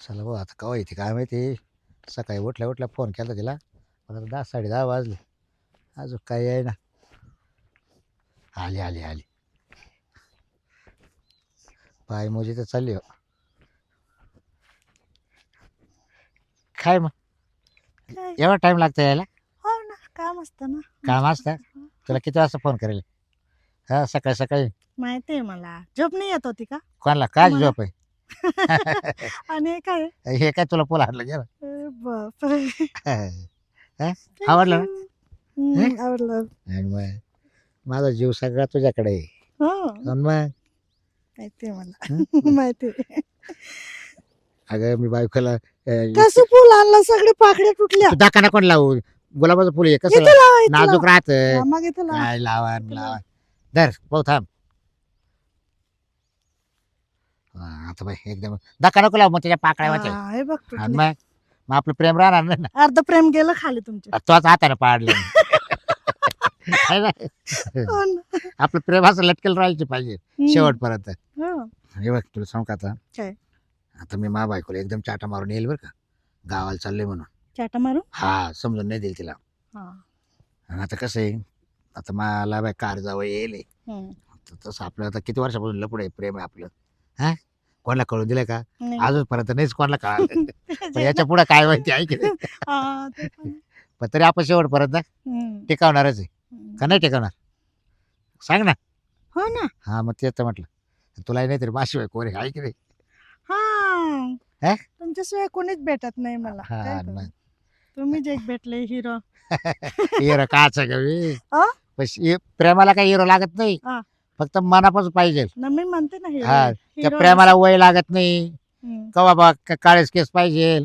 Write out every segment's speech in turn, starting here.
चला भाऊ आता केव्हा येते काय माहिती? सकाळी उठल्या उठल्या फोन केला तिला. पण आता दहा साडे दहा वाजले. अजून काही आहे ना. आली आली आली. पाय मोजी तर चालली हो. काय मग? काय? एवढा टाइम लागतो यायला? हो ना काम असतं ना. काम असतं? तुला किती वाजता फोन करेल? हा सकाळी सकाळी. माहिती आहे मला. झोप नाही येत होती का? कोणाला? काय मला- झोप आहे. आणि हे काय हे काय तुला पोला हाणलं गेलं? अरे बापरे. आवडलं? ना? हम्म, आवडलं. आणि मग? माझा जीव सगळा तुझ्याकडे आहे. हो. आणि मग? मला? माहिती आहे. अगं मी बायकोला अं, कसं फुल आणलं? सगळे पाकड्या तुटल्या. तू दाखा कोण लावू? गुलाबाचं फुल आहे कसं इथं लावा इथं नाजूक लावा. राहत. हा, मग इथं लावा. लावा लावा. धर भाऊ थांब. हा, आता बाई एकदम धक्का नको लावू मग त्याच्या पाकळ्या हा, हे बघ आणि. मग मग आपलं प्रेम राहणार नाही ना अर्ध प्रेम गेलं खाली तुमचे तोच हाताने पाडलं है ना? हो ना. आपलं प्रेम असं लटकेल राहायचे पाहिजे हम्म. शेवटपर्यंत हो. हे बघ तुला सांगू का आता काय? आता मी मा बायकोला एकदम चाटा मारून येईल बरं का गावाला चाललोय म्हणून चाटा मारू हा समजून नाही देईल तिला हा. आणि आता कसं आहे आता मला बाय कार जावं येईल हम्म. तर तसं आपलं आता किती वर्षापासून लपड आहे प्रेम आहे आपलं हा कोणाला कळून दिलं का नाही. अजूनपर्यंत नाहीच कोणाला कळालं पण याच्यापुढे काय माहिती आहे की नाही? हा, ते पण तरी आपण शेवटपर्यंत हम्म. टिकावणारच आहे. का नाही टिकवणार सांग ना हो ना हा मग तेच तर म्हटलं तुलाही नाही तरी माशी कोणी आहे की नाही हा हे? तुमच्याशिवाय कोणीच भेटत नाही मला हा, काय करू? मग. तुम्हीच एक भेटले हिरो हिरो काच? पण प्रेमाला काही हिरो लागत नाही हा. फक्त मनापासून पाहिजे ना मी म्हणते ना हिरो हा, आहे. त्या प्रेमाला वय लागत नाही हम्म, कवा बा क- काळेच केस पाहिजे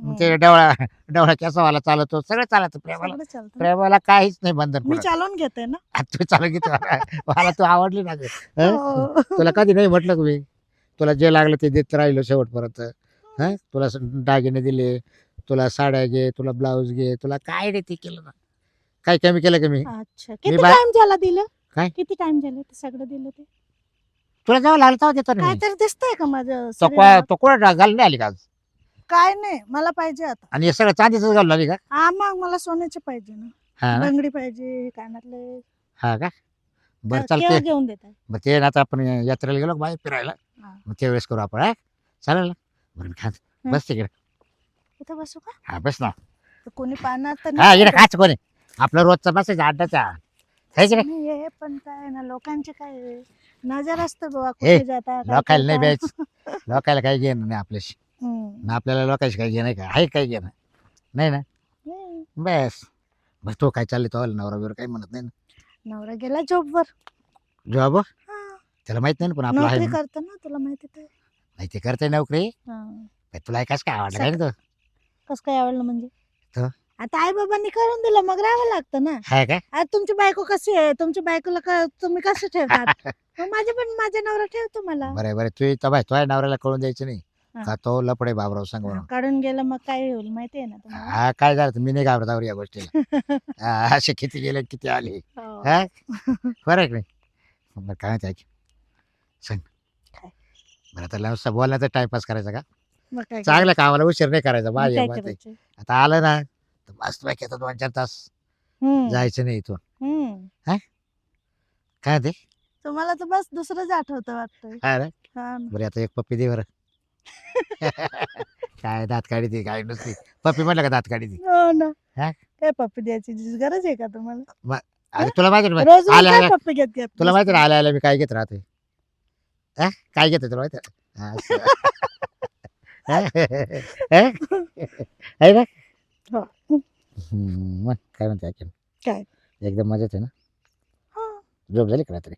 मग ते. डवळा डवळा केसावाला चालतो सगळं चालतं प्रेमाला सगळं चालतं. प्रेमाला काहीच नाही बंधन मी. चालवून घेते ना आ, तू चालू किती मला तू आवडली ना गं. हं? हो. तुला कधी नाही म्हटलं का मी तुला जे लागलं ते देत राहिलो शेवटपर्यंत हा तुला स- दागिने दिले तुला साड्या घे तुला ब्लाऊज घे तुला काय नाही ते केलं ना काय कमी केलं का मी अच्छा किती बा- टाइम झाला दिलं काय? किती टाइम झाला ते सगळं दिलं ते? तुला जेव्हा लागलं तेव्हा देतो ना काय मी. तरी दिसतंय का माझं तो शरीरावर? को- तो कोण घालून नाही आली का आज? काय नाही मला पाहिजे आता. आणि हे सगळं चांदीच घालून आली का? हा मग मला सोन्याचे पाहिजे ना. हा ना? पाहिजे कानातले. हा का? बरं केव्हा घेऊन मग ते ना आता आपण यात्रेला गेलो बाहेर फिरायला? हा. मग त्यावेळेस करू आपण हा? चालेल ना? बरं. बस तिकडे. इथं बसू का? हा बस ना. तर कोणी पाहणार तर हा नाही. इकडे खाच कोणी. आपलं रोजचा बसायचा अड्डाचा है की नाही नाही, हे पण काय ना लोकांचे काय आहे, नजर असतं बाबा हे, कुठे जाता काय लोकायला नाही करता. द्यायचं लोकायला काही घेणं नाही आपल्याशी हम्म. ना आपल्याला लोकांशी काही घेणं का आहे काही घेणं नाही ना नाही. बस बस तो काय चालले तो नवरा बिवरा काही म्हणत नाही ना नवरा गेला जॉबवर जॉब हा. त्याला माहीत नाही ना पण आपलं आहे नोकरी म्हणून. करतो ना तुला माहिती ते नाही ते करते नोकरी हा. काय तुला ऐकाच काय आवडलं काय ना तो कसं काय आवडलं म्हणजे तर? आता आई बाबांनी करून दिलं मग राहावं लागतं ना. काय आता तुमची बायको कशी आहे? तुमच्या बायकोला क- तुम्ही कसं ठेवतात? मग माझे पण माझा नवरा ठेवतो मला. बरं बरं. तू तर बाय तुझ्या नवऱ्याला कळून द्यायचं नाही. हा. का तो लपडे बाबराव सांग काढून गेलं मग काय होईल माहिती आहे ना तुम्हाला? हा काय झालं? मी नाही घाबरतावर या गोष्टीला. हा, असे किती गेले किती आले. हो. हा? फरक नाही? बरं काय माहिती ऐक. सांग. काय? बरं आता नुसतं बोलण्याचा टाइमपास करायचा का? मग काय चांगल्या कामाला उशीर नाही करायचा काय. करायचं? आता आलं ना तर मस्त पैकी आता दोन चार तास हम्म, जायचं नाही इथून हम्म. काय ते तुम्हाला तर बस दुसरंच आठवतं रे? ना. बरं आता एक पप्पी दे बरं काय दात काढी ती काय नुसती पप्पी म्हटलं का दात काढी ती हो ना हा? काय पप्पी द्यायची गरज आहे का तुम्हाला अरे तुला माहिती ना रोज रोज आल्या काय आल्या पप्पी घेत घेत तुला माहिती ना बसता? आल्या आल्या मी काय घेत राहते हा? काय घेते तुला माहिती आहे? असं. हा? आहे ना हो. हम्म, मग काय म्हणते ऐकेन काय? एकदम मजेत आहे ना? हा, झोप झाली का रात्री?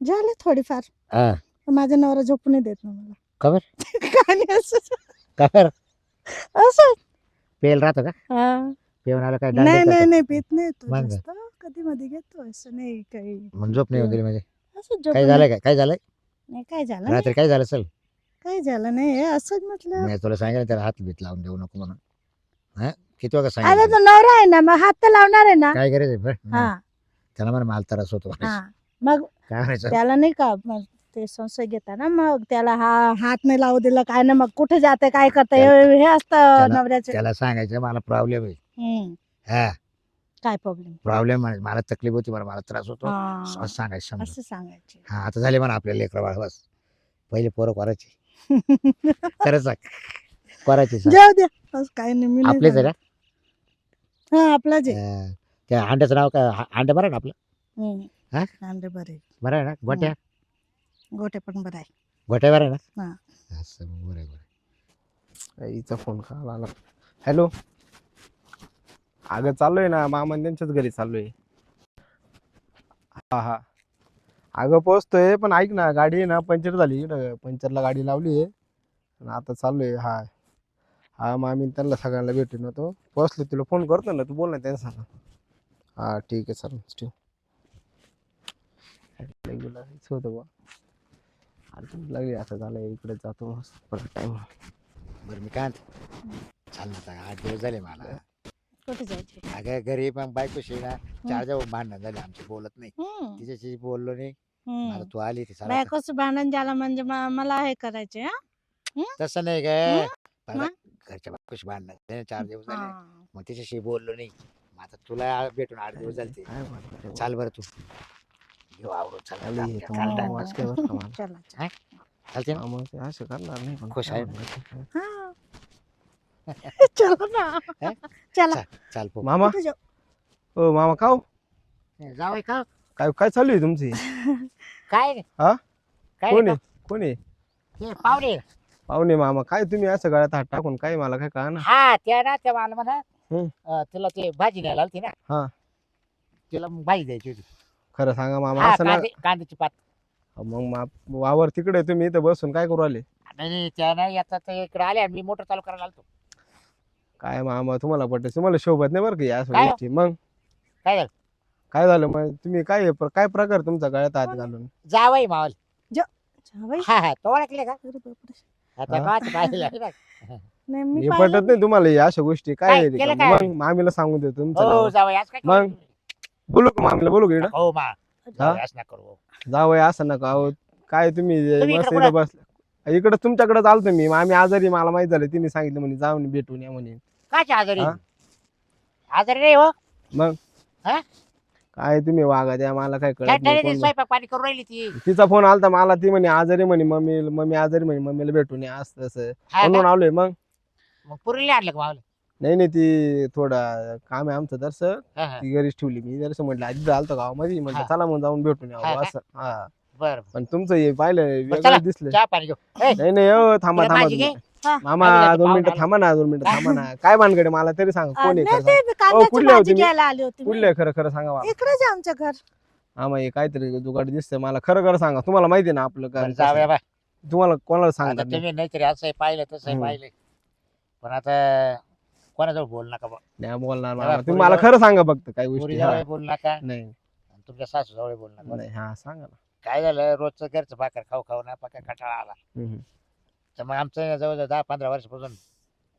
झाले थोडीफार. हा. माझा नवरा झोपू नाही देत ना मला. खबर काय नाही असं? खबर असं? पेल राहतो का? हा. पेऊन आलं काय नाही दांडे नाही करतो? नाही पित नाही तो मग? जास्त. कधी मध्ये घेतो असं नाही काही. मग झोप नाही दिली म्हणजे? असं झोपून काय झालंय काय काय झालंय? नाही काय झालं रात्री काय झालं चल नाही, काय झालं नाही असंच म्हटलं. मी तुला सांगितलं त्याला हात बीत लावून देऊ नको म्हणून. हा? किती वाजता सांगितलं? तो नवरा आहे ना मग हात तर लावणार आहे ना. काय करायचं बरं? हा. त्याला मला माल त्रास होतो हा. मग काय म्हणायचं? त्याला नाही का मग ते संशय घेता ना मग त्याला हा हात नाही लावू दिला काय ना मग कुठे जाते काय करते हे हे असतं त्याला- नवऱ्याचे. त्याला सांगायचं मला प्रॉब्लेम आहे. हम्म. हा. काय प्रॉब्लेम प्रॉब्लेम मला तकलीफ होती मला मला त्रास होतो. असं सांगायचं समजून. असं सांगायचे. हा आता झाले म्हणा आपल्या लेकरं बाळ बस. पहिले पोरं करायची. खरंच सांग. करायची सांग. जाऊ द्या असं काय नाही मी नाही आपलेच आहे ना. हा आपलाच आहे. हा. त्या अंड्याचं नाव काय? हा- अंडे बरं आहे ना आपलं? हम्म. हा? अंडे बरे बरं आहे ना? गोट्या? गोटे पण बरं आहे. गोट्या बरं आहे हा. ना असं मग बरं आहे, बरं आहे. हिचा फोन का आला? हॅलो? अगं चाललोय ना. मामा त्यांच्याच घरी चाललोय हा हा. अगं पोचतोय पण ऐक ना गाडी आहे ना पंक्चर झाली. इकडं पंक्चरला गाडी लावली आहे. आणि आता चाललोय हा. हा मामी त्यांना सगळ्यांना भेटून होतो पोचलो तुला फोन करतो ना तू बोल ना त्यांना सांगा. हा ठीक आहे चालेल ठेव. होतं बा लागली आता झालं इकडे जातो परत टाइम बरं मी काय म्हणतो? चाल ना आता आठ दिवस झाले मला. कुठे जायचे? अगं घरी पण बायकोशी ना चार जेव्हा भांडणं झाले आमचे बोलत नाही. हम्म. तिच्याशी बोललो नाही. हम्म. आता तू आली ती बायकोचं भांडण झालं म्हणजे म- मला हे करायचे हा? तसं नाही? ग. मग? घरच्या बायकोशी भांडणं झाले, चार दिवस झाले. हा. मग तिच्याशी बोललो नाही. मग आता तुला भेटून आठ दिवस झाले काय म्हणतो? चाल बरं तू. घेऊ चाल बरं का मला. चला चला. चालते ना? हा, मग ते असं करणार नाही पण खुश काय आहे. हा. चला ना. हं? चला. चाल पो. मामा? कुठे जाऊ? ओ मामा जावय का काय काय चालू आहे तुमची? काय? हा? काय कोण आहे? कोण आहे? हे पाहुणे. पाहुणे मामा काय तुम्ही असं गळ्यात हात टाकून काय मला काय कळा ना हा त्या ना त्या मला म्हणा हं. अं, तिला ते भाजी आलती ना. हा. तिला मग भाजी द्यायची होती. खरं सांगा मामा हा, असं ना कांदे- कांद्याची पात. मग मा- वावर तिकडे तुम्ही इथं बसून काय करू आले नाही नाही, त्या ना येतात ते इकडे आले आणि मी मोटर चालू करायला आलतो. काय मामा तुम्हाला पटत तुम्हाला शोभत नाही बरं का या काय? गोष्टी. मग? काय झालं? काय झालं मग? तुम्ही काय काय प्रकार तुमचा गळ्यात हात घालून? जावई मावल. जावई? हा हा तो ओळखले का? अरे बापरे. आता हा? काच पाहिलं ना. नाही मी हे पाहिलं पटत नाही तुम्हाला या अशा गोष्टी काय काय आहे ते केलं का? काय? मग मामीला सांगून देतो तुमचं हो नाव. जावई आज काय करू मग? तुम्ही? बोलू का मामीला बोलू का इकडं हो मा जावई असं नका करू जावय असं नका अहो काय तुम्ही तुम्ही मस्त इकडं इथं बसले इकडं तुमच्याकडे चालतो मी आम्ही आजारी मला माहीत झालं तिने सांगितलं म्हणे जाऊन भेटून या म्हणे काच आजारी हा? आजारी नाही हो मग हा? काय तुम्ही वागा द्या मला काय कळत नाही ठणठणीत कोण- स्वयंपाक पाणी करून राहिली ती. तिचा फोन आलता मला ती म्हणे आजारी म्हणे मम्मी मम्मी आजारी म्हणे मम्मीला भेटून या असं तसं हा म्हणून? आलोय मग. मग पुरीला आणलं का नाही नाही ती थोडा काम आहे आमचं दर्श हा, हा. ती घरीच ठेवली मी. दर्श म्हटलं आधी आलतो गावामध्ये. म्हटलं हा. चला मग जाऊन भेटून हा या का? असं. हा. बरं पण तुमचं हे पाहिलं दिसलं चहा पाणी घेऊ ए, नाही नाही हो थांबा तुला थांबा भाजी घे. हा. मामा आम्ही दोन मिनिटं थांबा ना दोन मिनिटं थांबा ना काय भानगडे मला तरी सांग कोण आहे नाही खरं सांग. ते कांद्याची कुठले होते भाजी मी? घ्यायला आली होती मी. कुठले खरं खरं सांगा मला इकडेच आहे आमचं घर आम्हा हे काहीतरी जुगाड दिसतंय मला खरं खरं सांगा तुम्हाला माहिती आहे ना आपलं बरं, काय जाऊया बा तुम्हाला कोणाला आता नाही. तुम्ही नाहीतरी असं पाहिलं तसं हम्म. पाहिलं पण आता कोणाजवळ बोल नका बा नाही बोलणार मामा. तुम्ही मला खरं सांगा फक्त काही गोष्टी हा. बोल नका नाही आणि तुमच्या सासू जवळ बोल नका नाही हा सांगा ना काय झालं? रोजचं घरचं भाकर खाऊ खाऊ ना पक्का कटाळा आला. हम्म. तर मग आमचं जवळ दहा पंधरा वर्षापासून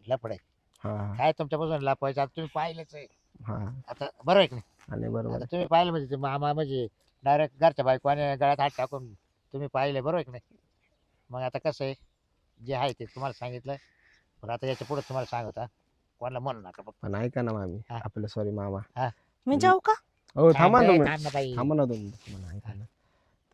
लफड आहे. हा हा, काय तुमच्यापासून लपवायचं आता तुम्ही पाहिलंच आहे. हा. आता बरोबर आहे की नाही? आणि बरोबर आता तुम्ही पाहिलं म्हणजे ते मामा म्हणजे डायरेक्ट घरच्या बायको आणि गळ्यात हात टाकून तुम्ही पाहिले बरोबर आहे की नाही? मग आता कसं आहे? जे आहे ते तुम्हाला सांगितलं पण आता याच्यापुढे तुम्हाला सांगता कोणाला म्हणू नका फक्त. पण ऐका ना मामी हा. आपलं सॉरी मामा. मी जाऊ का? हो थांबा ना रे, तुम्ही. थांब ना बाई. थांबा ना तुम्ही. मला ऐका. ना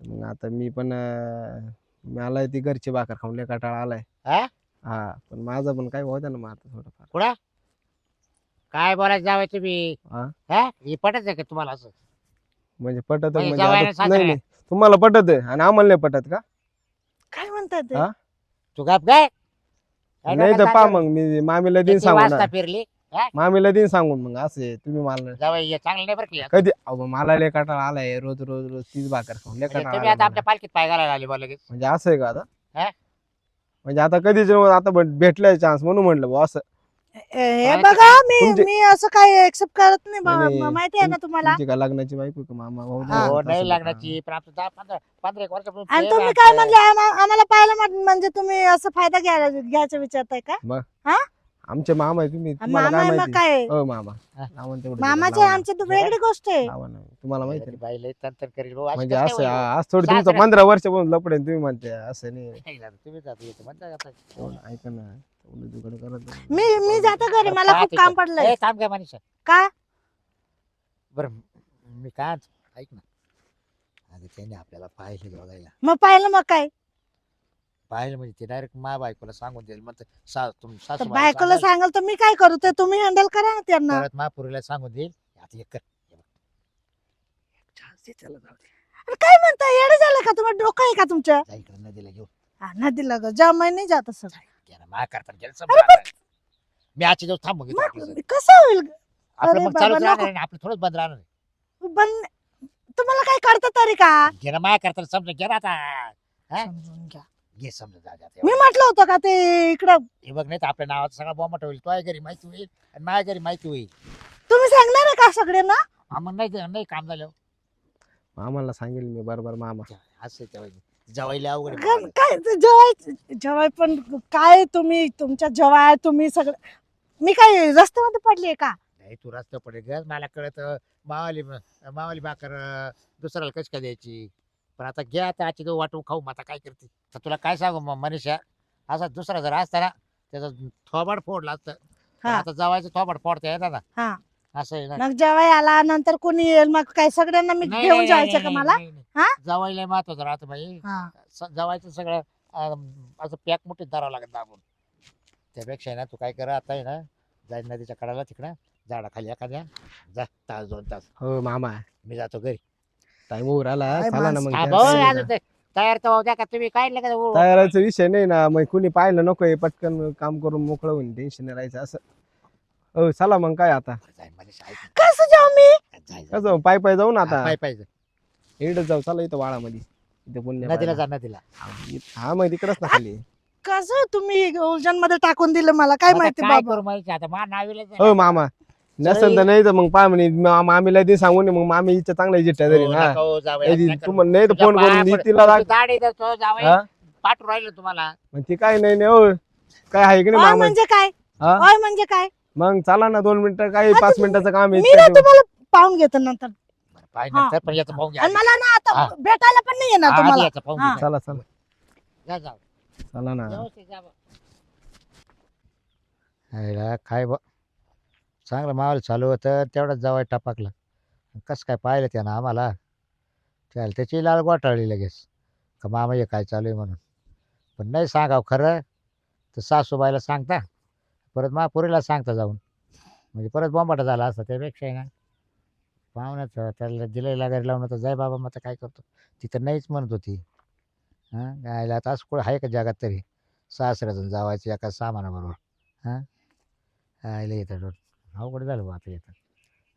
तर मग आता मी पण अं, मला ती घरची भाकर खाऊन लय कंटाळा आलाय. हा? हा पण माझं पण काय होतं ना मग आता थोडंफार. कुठं? काय बोलायचं जावं तुम्ही? हा? हा? हे पटत आहे का तुम्हाला असं? म्हणजे पटत म्हणजे म्हणजे जावयाला आता- सासऱ्या. नाही नाही. तुम्हाला पटत आहे आणि आम्हाला नाही पटत का? काय म्हणतात ते? हा? तू गाप काय काय नाही तर डोक्यात पा मग मी मामीला दिन किती सांगून. वाजता ना फिरली? मामीला दिन सांगून मग असं आहे, तुम्ही मला जावं हे चांगलं नाही बरं की कधी अहो मला लय कंटाळा आलाय रोज रोज रोज तीच भाकर खाऊन लय म्हणजे कंटाळा तुम्ही आलाय आता मला. आमच्या पालखीत पाय घालायला आले बा लगेच म्हणजे असं आहे का आता हा? म्हणजे आता कधीच आता भेट- भेटलाय चान्स म्हणून म्हटलं बुवा असं हे बघा मी तुमचे- मी असं काही एक्सेप्ट करत नाही बा- नाही, नाही. माहिती आहे ना तुम्हाला तुमची का लग्नाची बायको का मामा भाऊ हा. हो नाही का? लागण्याची पण आपलं दहा पंधरा पंधरा एक वर्षापासून आणि प्रेम तुम्ही आहे काय आमचं. म्हणले आम्हा- आम्हाला पाहायला म्हण- म्हणजे तुम्ही असं फायदा घ्यायला घ्यायचं विचारताय का आमचे मामा आहे तुम्ही तुम्हाला मामा काय आहे मग माहिती काय हो मामा हा. लावा ना तेवढं मामाचे लावा ना. वेगळी गोष्ट आहे लावा ना. तुम्हाला माहिती आहे ना. तंत्र करेल भाऊ, म्हणजे कसं असं काय होईल? आज थोडी तुमचं सासऱ्या- पंधरा वर्षापासून लपडे तुम्ही म्हणते असं नाही तुम्ही जाता येतं म्हणता. एवढं ऐका ना. मी मी जातो घरी मला खूप काम पडलंय ए, थांब काय मनीषा का बरं मी काय म्हणतो, ऐक ना त्याने आपल्याला पाहिले बघायला मग पाहिलं मग काय पाहिलं म्हणजे ते डायरेक्ट मा बायकोला सांगून देईल. सा तुम तर सासू बायकोला सांगाल तर मी काय करू? ते तुम्ही हँडल करा ना त्यांना. परत महापुरीला सांगून देईल. आता एक. अरे काय म्हणता? येडे झालं का तुम्हाला? डोकं आहे का तुमच्या इकडे नदीला घेऊन. हा, नदीला ग. जमाय नाही जात असं. गेला मा करता गेलं समजा आता. मी आजच्या दिवस थांबून घेतो आपलं मग कसं होईल आपलं अरे मग चालूच राहणार नाही, आपलं थोडंच बंद राहणार. पण तुम्हाला काय करता तरी का? ना माया करता समजा ना आता. हा? समजून घ्या. घे समजा जा जा मी म्हटलं होतं का ते इकडं? हे बघ नाही तर आपल्या नावाचा सगळा बॉम्बट होईल. तो घरी माहिती होईल आणि माझ्या घरी माहिती होईल. तुम्ही सांगणार आहे का सगळ्यांना? मग नाही नाही काम झालं मामाला सांगेल मी बरोबर मामा. असं तेव्हा. जवायला अवघड आहे. काय भावाला. काय ते जवाय जवाय पण काय तुम्ही तुमच्या जवाय तुम्ही सगळं मी काय रस्त्यामध्ये पडलीये का? नाही तू रस्ता पडेल. ग मला कळत मावाली मावाली भाकर अं, दुसऱ्याला कशी काय द्यायची? पण आता घ्या आता आजची दोन वाटून खाऊ मग आता काय करते? तर तुला काय सांगू मग मनीषा असा दुसरा जर असता ना त्याचा थोबाड फोडला असतं पण हा. आता जवायचं थोबाड फोडता येतात ना. हा. असं आहे ना. मग जवाय आला नंतर कोणी येईल? मग काय सगळ्यांना मी नाही, घेऊन नाही, जायचं का नाही, मला? नाही, नाही. हा? जवायला महत्वाचं राहतं बाई. हा. स- जवायचं सगळं अं, असं पॅक मुठीत धरावं लागत दाबून. त्यापेक्षा आहे ना तू काय कर आता आहे ना जाईल नदीच्या कडाला तिकडं झाडाखाली एखाद्या जा तास दोन तास. हो मामा. मी जातो घरी. टाइम ओव्हर आला काय चला ना मग हा, भाऊ, ते. तयार तर होऊ द्या का तुम्ही काय का उ- तयाराचा विषय नाही ना मग कुणी पाहिलं नकोय पटकन काम करून मोकळं होऊन टेन्शन राहायचं असं. हो चला मग काय आता? जाय. कसं जाऊ मी? जाय, जाय. कसं पाय पाय जाऊ ना हा, आता पाय पाय जा. इकडे जाऊ चला इथं वाळामध्ये. इथे पुण्य नदीला पाहायला. जा नदीला. हा मग तिकडच ना खाली. कसं तुम्ही उलजनमध्ये टाकून दिलं मला? काय आता माहिती काय बाबा? करू माहिती आता मा नावीला हो मामा. नसेल तर नाही तर मग पा म्हणे मा- मामीला ते सांगून ये, मग मामी इच्छा चांगला जिट्ट्या तरी ना तुम्हाला नाही तर फोन करून दे तिला लाग दाढी देतो जावई हा? पाठवून राहिलं तुम्हाला मग ती काय नाही नाही हो काय आहे की नाही मामा म्हणजे काय हा? म्हणजे काय मग चला ना दोन मिनिटं काय पाच तुम्ही- मिनिटाचं काम आहे मी ना इतकं तुम्हाला पाहून घेतो नंतर बरं, पाय हा. नंतर पण याचं पाहून घ्या आणि मला ना आता हा. भेटायला पण नाही येणार आधी तुम्हाला याचं पाहून हा. घ्या. चला चला जा, जा. चला ना व्यवस्थित जा बा. हायला काय बा चांगलं माहोल चालू होतं तेवढाच जवळ टपाकला. कसं काय पाहिलं त्यानं आम्हाला? त्याला त्याची लाल गोटाळली लगेच. का मामा हे काय चालू आहे म्हणून? पण नाही सांगावं खरं. तर सासूबाईला सांगता. परत महापुरीला सांगता जाऊन. म्हणजे परत बॉम्बाटा झाला असता त्यापेक्षा आहे ना. पाहुण्याचं त्याला दिलं लागायला लावून तर जाय बाबा मग तर काय करतो? ती तर नाहीच म्हणत होती. हां? गायला आता असं कुठं आहे का जगात तरी? सासऱ्यातून जावायचं एका सामानाबरोबर. हां? आयला येतं अवघड झालं बा आता येतं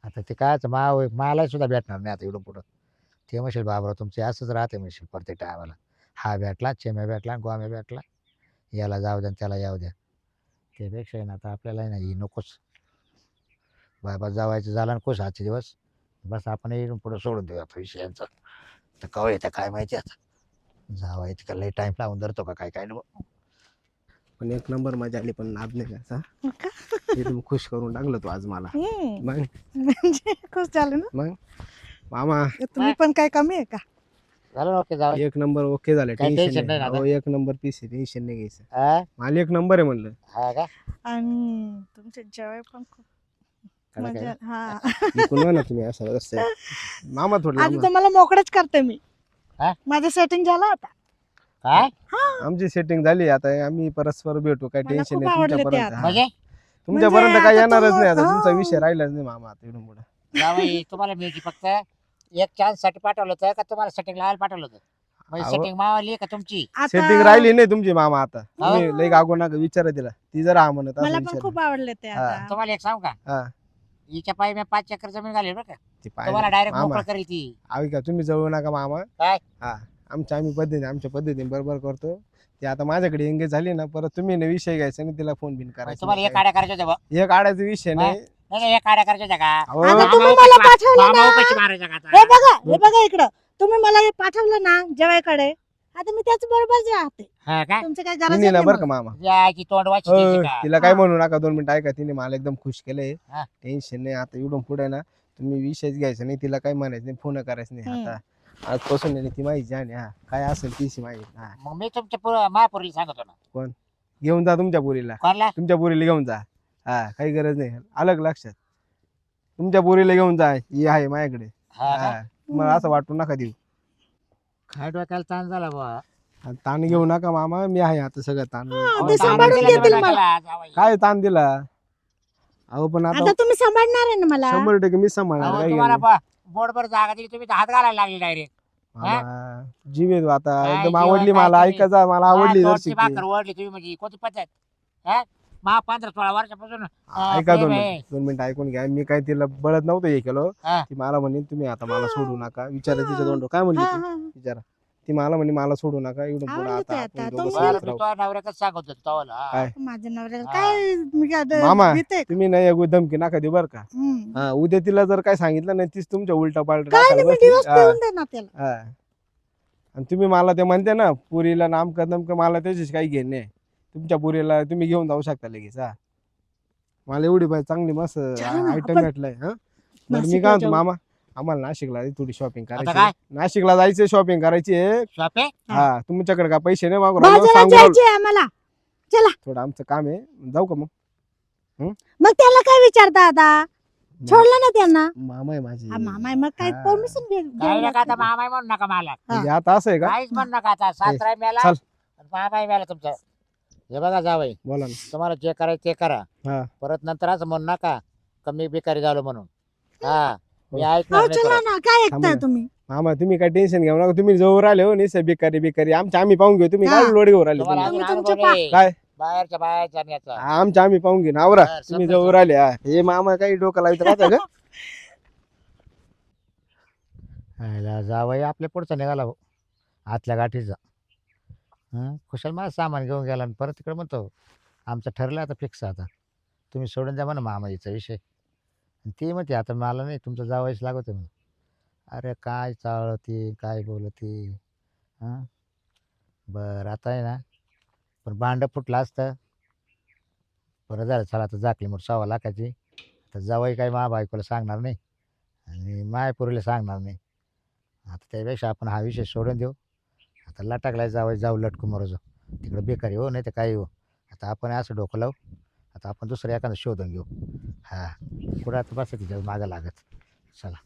आता ते कायच मा मालाही सुद्धा भेटणार नाही आता एवढं पुढं. ते म्हणशील बाबराव तुमचे असंच राहते म्हणशील प्रत्येक टायमाला. हा भेटला चेम्या भेटला गोम्या भेटला. याला जाऊ द्या आणि त्याला येऊ द्या. त्यापेक्षा आहे ना आता आपल्याला नाही नकोच. बाबा जावायचं झालं ना खुश आजचे दिवस. बस आपण इकडून पुढं सोडून देऊ आता विषयांचा तर कवा येतं काय माहिती आता. जावायचं का लई टाईम लावून धरतो का काय काय नाही पण एक नंबर मजा आली पण नाद नाही? एकदम खुश करून टाकलं तू आज मला. हम्म. मग? म्हणजे खुश झाले ना? मामा. तुम्ही पण काय कमी आहे का? झालं ओके जाऊ एक नंबर ओके झालं काही टेन्शन tension नाही. नाही ना एक नंबर पीस टेन्शन नाही घ्यायचं. हा? मला एक नंबर आहे म्हणलं. हा का? आणि तुमचे जेवाय पण खूप काय? काय? हा. इकडून ना तुम्ही असं मामा थोडं आधी लांब तुम्हाला मोकळच करते मी. हा? माझं सेटिंग झालं आता. काय. आमची सेटिंग झाली आता आम्ही परस्पर भेटू काय मला टेन्शन खूप नाही आवडले ते तुमच्यापर्यंत आता. हा. म्हणजे तुमच्यापर्यंत म्हणजे काही आता येणारच तो- नाही आता हा. तुमचा विषय राहिलाच नाही मामा आता इकडून पुढं जावई तुम्हाला मी फक्त एक चान्ससाठी पाठवलं होतं का तुम्हाला सेटिंग लावायला पाठवलं होतं म्हणजे अहो. सेटिंग मावाली का तुमची आता सेटिंग राहिली नाही तुमची मामा आता हा? तुम्ही लई गागो नका विचारा तिला ती जर हा म्हणत असं मला पण विचार खूप आवडले ते हा. आता तुम्हाला एक सांगू का हा हिच्या पायी मी पाच चक्कर जमीन घाली बरं का ती तुम्हाला पाहिजे डायरेक्ट मामा मोकळ करी ती आवी का तुम्ही जवळ नका मामा काय? हा आमच्या आम्ही पद्धती आमच्या पद्धतीने बरोबर करतो ती आता माझ्याकडे एंगेज झाली ना परत तुम्ही ना विषय घ्यायचा आणि तिला फोन बिन करायचा तुम्हाला एक नाही काड्या करायच्या होत्या बा. काय. एक आडायचा विषय नाही नाही नाही, एक काड्या करायच्या होत्या का अहो, आता मामा तुम्ही उपाशी मला पाठवलं मामा ना उपाशी मारायच्या का हे आता? बघा हे बघा इकडं तुम्ही मला हे पाठवलं ना जेवायकडे आता मी त्याच बरोबर राहते हा का तुमचं काय गरज तिने ना नाही बरं का. मामा याची तोंड वाची? तिला काय हा. म्हणू नका दोन मिनिटं ऐका तिने मला एकदम खुश केलंय हा. टेन्शन नाही आता इकडून पुढे ना तुम्ही विषयच घ्यायचा नाही तिला काय म्हणायचं नाही फोन करायचं नाही. हम्म. आता आजपासून आहे ना ती माहिती जाणे हा. काय असेल तीच माहिती हा. मग मी तुमच्या पुर- महापुरीला सांगतो ना. घेऊन जा तुमच्या पुरीला. कोणला? तुमच्या पुरीला घेऊन जा. हा काही गरज नाही. अलग लक्षात. तुमच्या पुरीला घेऊन जा ही आहे माझ्याकडे. हा का? हा मला असं वाटू नका देऊ. काय डोक्याला ताण झाला बुवा. हा, ताण घेऊ नका मामा मी आहे आता सगळं ताण. हा, ते सांभाळून घेतील मला. काय ताण दिला? अहो पण आता आता तुम्ही सांभाळणार आहे ना मला? शंभर टक्के मी सांभाळणार अहो, काय तुम्हाला बोर्डवर जागा दिली तुम्ही तर हात घालायला लागले डायरेक्ट जीव येतो आता काय एकदम जीवन, आवडली काय मला तुम्ही? ऐकायचा मला आवडली जर भाकर ओढली तुम्ही म्हणजे कोणती पद्धत? हा? मा पंधरा सोळा वर्षापासून हा, ऐका दोन प्रेम आहे. मिनिट दोन मिनिट ऐकून घ्या. मी काय तिला बळत नव्हतं हे केलं. हा. ती मला म्हणे तुम्ही आता मला सोडू नका. विचारा तिच्या दोन काय म्हणली हा, ती? हा. विचारा. ती मला म्हणे मला सोडू नका इकडून पुढे आवडलं ते आता आता. आपण तुम्ही- दोघं बरं, सोबत मी राहू. तो नवऱ्याकच सांगत होतो तवाला. काय? माझ्या नवऱ्याला. काय मी काय मामा. भीते? तुम्ही नाही एक धमकी नका देऊ बरं का हम्म. हा उद्या तिला जर काय सांगितलं नाही तीच तुमच्या उलटा पालट काय नाही मी दिवस देऊन दे ना त्याला आणि तुम्ही मला ते म्हणते ना पुरीला नामकं नमकं मला त्याच्याशी काही घेणे नाही तुमच्या पुरीला तुम्ही घेऊन जाऊ शकता लगेच हा मला एवढी पाहिजे चांगली मस्त चला ना, आयटम आपण भेटलाय हा बरं मी नाशिकला काय म्हणतो जाऊ. मामा आम्हाला नाशिकला थोडी शॉपिंग आता करायची. काय? आहे. नाशिकला जायचे शॉपिंग करायची. आहे? हा तुमच्याकडे का पैसे नाही मागू राहिलो, बाजारात सांगू राहिलो. जायचे आम्हाला थोडं आमचं काम आहे. जाऊ का मग? मग त्याला काय विचारता आता? सोडलं ना त्यांना. मामा आहे माझी. हा, मामा आहे, मग काय हा. परमिशन काय घ्यावी नका आता लागते. मामाई म्हणू नका मला. म्हणजे आता असं आहे का? काहीच म्हणू नका आता. सासरा मेला. चल. मामाई मेला तुमचं. हे बघा जावई. बोला ना. तुम्हाला जे करायचं ते करा. हा. परत नंतर असं म्हणू नका. कमी बेकारी झालो म्हणून. हा. मी हो. ऐकणार हो नाही चला परत. ना काय थांबा ऐकताय ना. तुम्ही मामा तुम्ही काय टेन्शन घेऊ नका तुम्ही जवळ आले हो निस बिकारी बिकारी आमच्या आम्ही पाहून घेऊ तुम्ही हा. काय लोड घेऊ राहिले तुम्हाला तुम्ही? अजून तुम्ही अनुभव तुमच्या नाही. काय? बाहेरच्या आमच्या आम्ही पाहून घेऊ आवरा बरं, तुम्ही समजा, जवळ आले हा. हे मामा काही डोकं लावित राहता का आयला जावई आपल्या पुढचा निघाला भाऊ आतल्या गाठीचा हं कुशल मला सामान घेऊन गेला आणि परत तिकडे म्हणतो आमचं ठरलं आता फिक्स आता तुम्ही सोडून द्या म्हणा मामाजीचा विषय ती म्हणते आता मला नाही तुमचं जावायच लागत म्हणून. अरे काय चाळती काय बोलती? हां? बरं आता आहे ना पण भांडं फुटलं असतं. बरं झालं चला आता जाकली मोठ सव्वा लाखाची. आता जावई काही मा बायकोला सांगणार नाही आणि मायपुरीला सांगणार नाही. आता त्यापेक्षा आपण हा विषय सोडून देऊ. आता लटाकला जावं जाऊ लटकू मरो तिकडं बेकारी हो नाही तर काही हो. आता आपण असं डोकं लावू. आता आपण दुसरं एखादं शोधून घेऊ. हा. पुढं आता बसा मागं लागत. चला.